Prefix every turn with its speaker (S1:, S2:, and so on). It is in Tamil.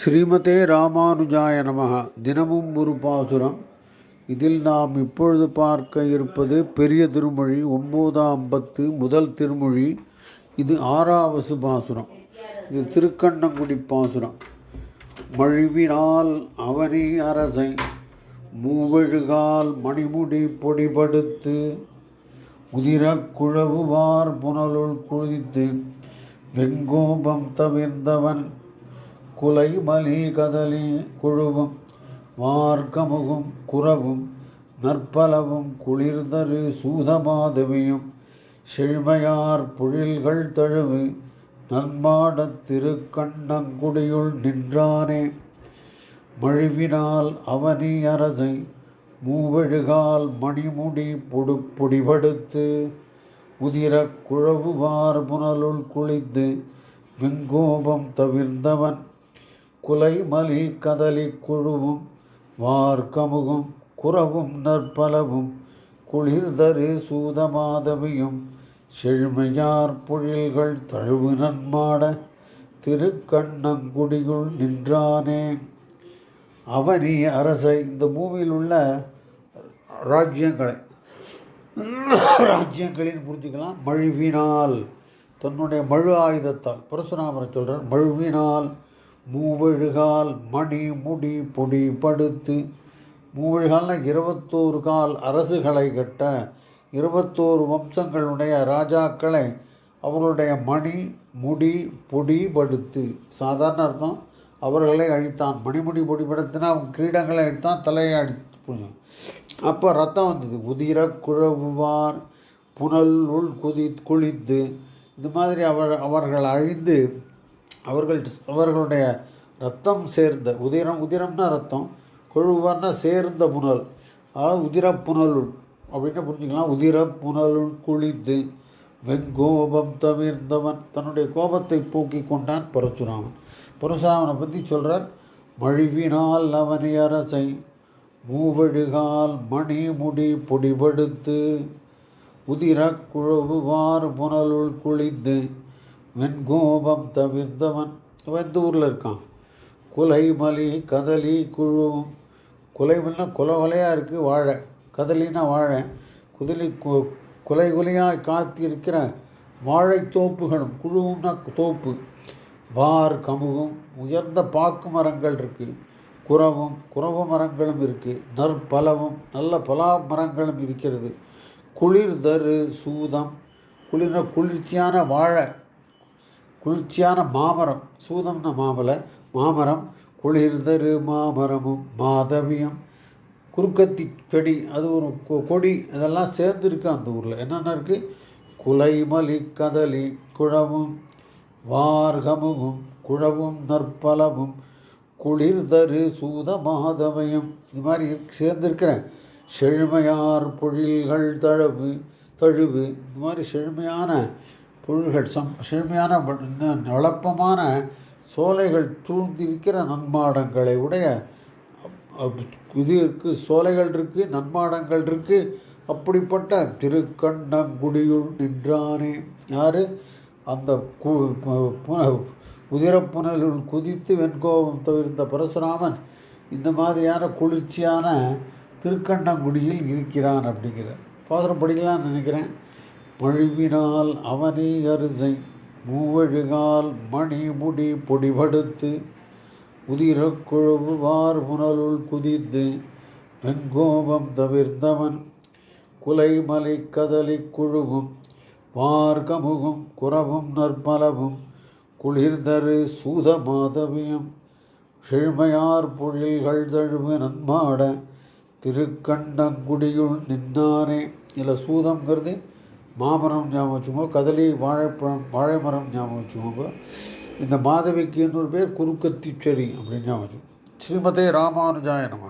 S1: ஸ்ரீமதே ராமானுஜாய நமக. தினமும் ஒரு பாசுரம். இதில் நாம் இப்பொழுது பார்க்க இருப்பது பெரிய திருமொழி ஒம்போதாம் பத்து முதல் திருமொழி. இது ஆறாவசு பாசுரம். இது திருக்கண்ணங்குடி பாசுரம். மழுவினால் அவனி அரசை மூவழுகால் மணிமுடி பொடிபடுத்து உதிர குழவுவார் புனலுள் குளித்து வெங்கோபம் தவிர்ந்தவன் குலை மலி கதலி குழுவும் வார்க்கமுகும் குறவும் நற்பலவும் குளிர்தரு சூதமாதவியும் செழுமையார் புழில்கள் தழுவு நன்மாடத் திருக்கண்ணங்குடியுள் நின்றானே. மழுவினால் அவனி அரதை மூவழுகால் மணிமுடி பொடு பொடிபடுத்து உதிரக் குழவுவார் புனலுள் குளித்து வெங்கோபம் தவிர்ந்தவன் குலைமலி கதலி குழுவும் வார்க்கமுகும் குறவும் நற்பலவும் குளிர்தரு சூதமாதவியும் செழுமையார் பொழில்கள் தழுவு நன்மாட திருக்கண்ணங்குடியுள் நின்றானே. அவனி அரசை இந்த பூமியில் உள்ள ராஜ்யங்களை ராஜ்யங்களின் புரிஞ்சுக்கலாம். மழுவினால் தன்னுடைய மழு ஆயுதத்தால் பரசுராமரை சொல்கிறார் மழுவினால் மூவழுகால் மணி முடி பொடி படுத்து. மூவழுகால்னா இருபத்தோரு கால் அரசுகளை கட்ட இருபத்தோரு வம்சங்களுடைய ராஜாக்களை அவர்களுடைய மணி முடி பொடி படுத்து. சாதாரண அர்த்தம். அவர்களை அழித்தான். மணிமுடி பொடி படுத்தினா அவங்க கிரீடங்களை அழித்தான் தலையை அழித்து புரியும் அப்போ ரத்தம் வந்தது. உதிர குழவுவார் புனல் உள் குதி குளித்து. இது மாதிரி அவர் அவர்கள் அழிந்து அவர்கள் அவர்களுடைய ரத்தம் சேர்ந்த உதிரம் உதிரம்னா ரத்தம் கொழுவார்னா சேர்ந்த புனல். அதாவது உதிர புனலுள். அப்படின்னு புரிஞ்சுக்கலாம். உதிர புனலுள் குளித்து வெங்கோபம் தவிர்ந்தவன். தன்னுடைய கோபத்தை போக்கி கொண்டான் பரசுராமன். பரசுராமனை பற்றி சொல்கிறார் மழிவினால் அவனி அரசை மூவழுகால் மணி முடி பொடிபடுத்து உதிரக் குழவுவார் புனலுள் குளித்து வெண்கோபம் தவிர்ந்தவன். வெந்தூரில் ஊரில் இருக்கான்? குலைமலி கதலி குழுவும் குலைமல்னா குலை கொலையாக இருக்குது வாழை. கதலினா வாழை. குதலி கு குலை குலையாக வாழை தோப்புகளும் குழுவும்னா தோப்பு. வார் கமுகும் உயர்ந்த பாக்கு மரங்கள் இருக்குது குறவும் குறவு மரங்களும் இருக்குது நற்பலவும் நல்ல பலா மரங்களும் இருக்கிறது. குளிர் தரு சூதம். குளிர்ன குளிர்ச்சியான வாழை. குளிர்ச்சியான மாமரம் சூதம்னா மாமலை மாமரம் குளிர்தரு மாமரமும் மாதவியம் குறுக்கத்தி செடி அது ஒரு கொ- கொடி இதெல்லாம் சேர்ந்துருக்கு அந்த ஊரில். என்னென்ன இருக்குது குலைமலி கதலி குழவும் வார்கமும் குழவும் நற்பலவும் குளிர்தரு சூத மாதவியம் இது மாதிரி சேர்ந்துருக்கிறேன். செழுமையார் பொழில்கள் தழுவு தழுவு இந்த மாதிரி செழுமையான பொருள்கள் சம் செழுமையான வ- வளப்பமான சோலைகள் தூண்டிருக்கிற நன்மாடங்களை உடைய இது இருக்குது சோலைகள் இருக்குது நன்மாடங்கள் இருக்குது அப்படிப்பட்ட திருக்கண்ணங்குடியுள் நின்றானே. யார்? அந்த கு பு- உதிரப்புனலுள் குதித்து வெண்கோபம் தவிர்த்த பரசுராமன் இந்த மாதிரியான குளிர்ச்சியான திருக்கண்ணங்குடியில் இருக்கிறான் அப்படிங்கிற பாசுரம் படிக்கலாம்னு நினைக்கிறேன். மழுவினால் அவனே அரிசை மூவழுகால் மணிமுடி பொடிபடுத்து உதிரக் குழவுவார் புனலுள் குதித்து வெங்கோபம் தவிர்த்தவன் குலைமலை கதலி குழுவும் வார்கமுகும் குறவும் நற்பலவும் குளிர்தரு சூத மாதவியம் செழுமையார் பொழில்கள் தழுவு நன்மாட திருக்கண்டங்குடியுள் நின்னானே. இதில் சூதம்ங்கிறது மாமரம் ஞாபகம் வச்சுக்கோங்க. கதலி வாழைப்பழம் வாழை மரம் ஞாபகம் வச்சுக்கோங்க. இந்த மாதவிக்கு இன்னொரு பேர் குறுக்கத்தி செடி அப்படின்னு ஞாபகம் வச்சுக்கோங்க. ஸ்ரீமதே ராமானுஜாய நம.